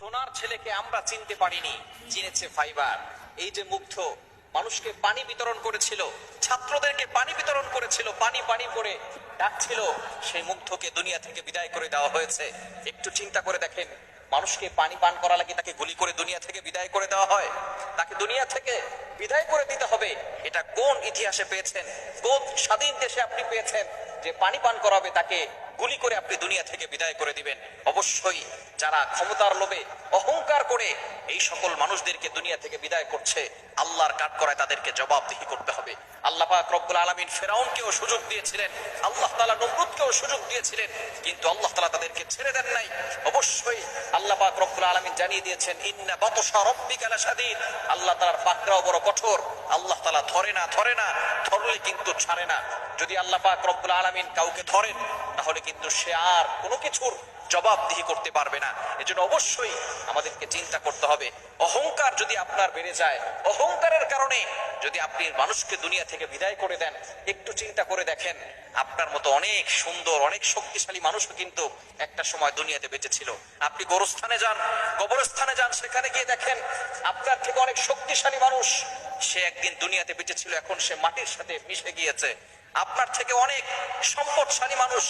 সোনার ছেলেকে আমরা চিনতে পারিনি, চিনেছে ফাইবার। এই যে মুগ্ধ, মানুষকে পানি বিতরণ করেছিল, ছাত্রদেরকে পানি বিতরণ করেছিল, পানি পানি করে ডাকছিল, সেই মুগ্ধকে দুনিয়া থেকে বিদায় করে দেওয়া হয়েছে। একটু চিন্তা করে দেখেন, মানুষকে পানি পান করা লাগে তাকে গুলি করে দুনিয়া থেকে বিদায় করে দেওয়া হয়? তাকে দুনিয়া থেকে বিদায় করে দিতে হবে। এটা কোন ইতিহাসে পেয়েছেন? কোন স্বাধীন দেশে আপনি পেয়েছেন যে পানি পান করাবে তাকে গুলি করে আপনি দুনিয়া থেকে বিদায় করে দিবেন। অবশ্যই যারা ক্ষমতার লোভে অহংকার করে এই সকল মানুষদেরকে দুনিয়া থেকে বিদায় করছে, আল্লাহর কাঠ করায় তাদেরকে জবাবদিহি করতে হবে। আল্লাহ পাক রব্বুল আলমিন ফেরাউনকেও সুযোগ দিয়েছিলেন, আল্লাহ তালা নমরুদকেও সুযোগ দিয়েছিলেন, কিন্তু আল্লাহ তালা তাদেরকে ছেড়ে দেন নাই। অবশ্যই আল্লাহ পাক রব্বুল আলমিন জানিয়ে দিয়েছেন, ইন্না বতসা রব্বিকা লাশাদীদ। আল্লাহ তালার পাকড়াও বড় কঠোর। আল্লাহ তালা ধরে না ধরে না, ধরলে কিন্তু ছাড়ে না। যদি আল্লাহ পাক রব্বুল আলমিন কাউকে ধরেন, তাহলে কিন্তু সে আর কোনো কিছুর জবাবদিহি করতে পারবে না। এজন্য অবশ্যই আমাদেরকে চিন্তা করতে হবে। অহংকার যদি আপনার বেড়ে যায়, অহংকারের কারণে যদি আপনি মানুষকে দুনিয়া থেকে বিদায় করে দেন, একটু চিন্তা করে দেখেন, আপনার মতো অনেক সুন্দর, অনেক শক্তিশালী মানুষও কিন্তু একটা সময় দুনিয়াতে বেঁচে ছিল। আপনি গোরস্থানে যান, কবরস্থানে যান, সেখানে গিয়ে দেখেন আপনার থেকে অনেক শক্তিশালী মানুষ। সে একদিন দুনিয়াতে বেঁচে ছিল, এখন সে মাটির সাথে মিশে গিয়েছে। আপনার থেকে অনেক সম্পদশালী মানুষ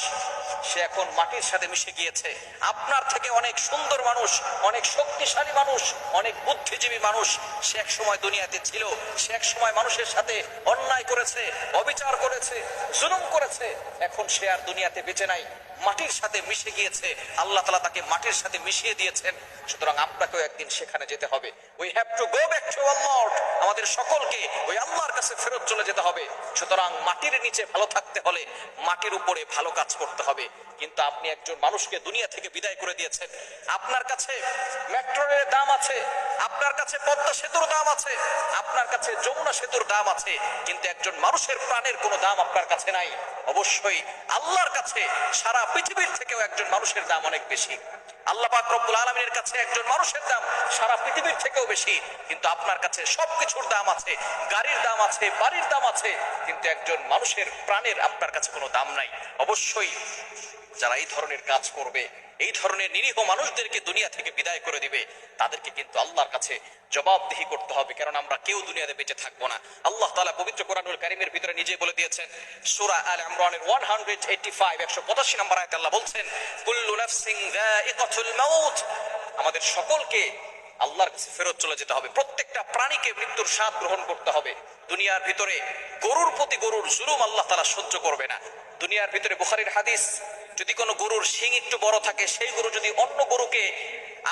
সে এখন মাটির সাথে মিশে গিয়েছে। আপনার থেকে অনেক সুন্দর মানুষ, অনেক শক্তিশালী মানুষ, অনেক বুদ্ধিজীবী মানুষ সে এক সময় দুনিয়াতে ছিল। সে এক সময় মানুষের সাথে অন্যায় করেছে, অবিচার করেছে, জুলুম করেছে। এখন সে আর দুনিয়াতে বেঁচে নাই, মাটির সাথে মিশে গিয়েছে। আল্লাহ তালা তাকে মাটির সাথে মিশিয়ে দিয়েছেন। সুতরাং আপনাকেও একদিন সেখানে যেতে হবে। We have to go back to Lord আমাদের সকলকে ওই আল্লাহর কাছে ফেরত চলে যেতে হবে। সুতরাং মাটির নিচে ভালো থাকতে হলে মাটির উপরে ভালো কাজ করতে হবে। কিন্তু আপনি একজন মানুষকে দুনিয়া থেকে বিদায় করে দিয়েছেন। আপনার কাছে মেট্রো রেলের দাম আছে। আপনার কাছে পদ্মা সেতুর দাম আছে, আপনার কাছে যমুনা সেতুর দাম আছে, কিন্তু একজন মানুষের প্রাণের কোনো দাম আপনার কাছে নাই। অবশ্যই আল্লাহর কাছে সারা পৃথিবীর থেকেও একজন মানুষের দাম অনেক বেশি। আল্লাহ পাক রব্বুল কাছে একজন মানুষের দাম সারা পৃথিবীর থেকেও বেশি, কিন্তু আপনার কাছে সবকিছুর দাম আছে, গাড়ির দাম আছে, বাড়ির দাম আছে, কিন্তু একজন মানুষের প্রাণের আপনার কাছে কোনো দাম নাই। অবশ্যই যারা এই ধরনের কাজ করবে এই ধরনের নিরীহ মানুষদেরকে দুনিয়া থেকে বিদায় করে দিবে। তাদেরকে কিন্তু আল্লাহর কাছে জবাবদিহি করতে হবে কারণ আমরা কেউ দুনিয়াতে বেঁচে থাকব না। আল্লাহ তালা পবিত্র কোরআনুল কারিমের ভিতরে নিজে বলে দিয়েছেন, সুরা আল আমরানের ওয়ান হান্ড্রেড এইটটি ফাইভ একশো পঁচাশি নম্বর আয়াতে আল্লাহ বলছেন, কুল্লু মাউত। আমাদের সকলকে আল্লাহর কাছে ফেরত চলে যেতে হবে। প্রত্যেকটা প্রাণীকে মৃত্যুর স্বাদ গ্রহণ করতে হবে। দুনিয়ার ভিতরে গরুর প্রতি গরুর জুলুম আল্লাহ তাআলা সহ্য করবে না। দুনিয়ার ভিতরে বুখারীর হাদিস, যদি কোনো গরুর শিং একটু বড় থাকে, সেই গরু যদি অন্য গরুকে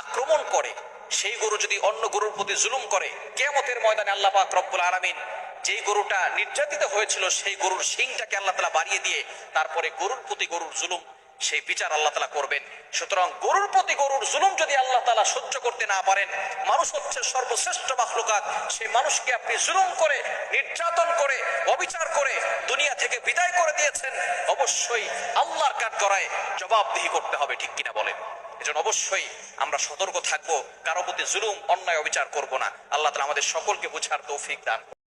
আক্রমণ করে, সেই গরু যদি অন্য গরুর প্রতি জুলুম করে কেমতের ময়দানে আল্লাহ পাক রব্বুল আলামিন যেই গরুটা নির্যাতিত হয়েছিল, সেই গরুর শিংটাকে আল্লাহ তালা বাড়িয়ে দিয়ে, তারপরে গরুর প্রতি গরুর জুলুম সেই বিচার আল্লাহ তালা করবেন। সুতরাং গরুর প্রতি গরুর জুলুম যদি আল্লাহ তালা সহ্য করতে না পারেন, মানুষ হচ্ছে সর্বশ্রেষ্ঠ মাখলুকাত। সেই মানুষকে আপনি জুলুম করে, নির্যাতন করে, অবিচার করে দুনিয়া থেকে বিদায় করে দিয়েছেন, অবশ্যই আল্লাহর কাঠ করায় জবাবদিহি করতে হবে, ঠিক কিনা বলেন? এজন্য অবশ্যই আমরা সতর্ক থাকব, কারও প্রতি জুলুম, অন্যায়, অবিচার করব না। আল্লাহ তালা আমাদের সকলকে বুঝার তৌফিক দান।